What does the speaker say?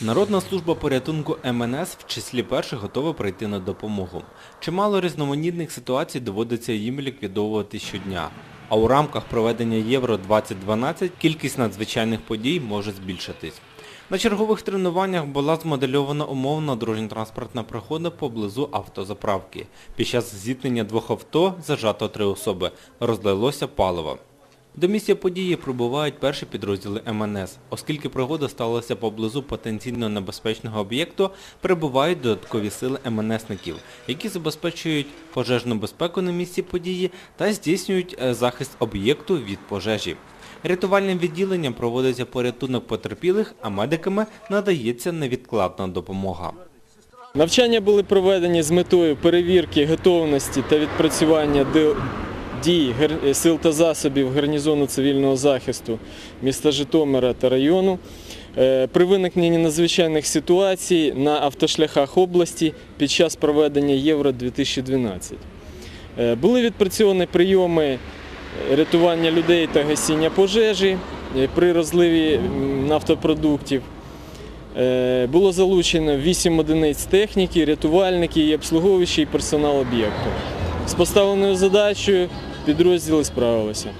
Народна служба порятунку МНС в числі перших готова прийти на допомогу. Чимало різноманітних ситуацій доводиться їм ліквідовувати щодня. А у рамках проведення Євро-2012 кількість надзвичайних подій може збільшитись. На чергових тренуваннях була змодельована умовна дорожньо-транспортна пригода поблизу автозаправки. Під час зіткнення двох авто зажато три особи. Розлилося паливо. До місця події прибувають перші підрозділи МНС. Оскільки пригода сталася поблизу потенційно небезпечного об'єкту, прибувають додаткові сили МНСників, які забезпечують пожежну безпеку на місці події та здійснюють е, захист об'єкту від пожежі. Рятувальним відділенням проводиться порятунок потерпілих, а медиками надається невідкладна допомога. Навчання були проведені з метою перевірки готовності та відпрацювання дій сил та засобів гарнізону цивільного захисту міста Житомира та району е, при виникненні надзвичайних ситуацій на автошляхах області під час проведення Євро-2012. Е, Були відпрацьовані прийоми рятування людей та гасіння пожежі е, при розливі нафтопродуктів. Е, Було залучено 8 одиниць техніки, рятувальники і обслуговуючий персонал об'єкту. З поставленою задачею підрозділи справилися.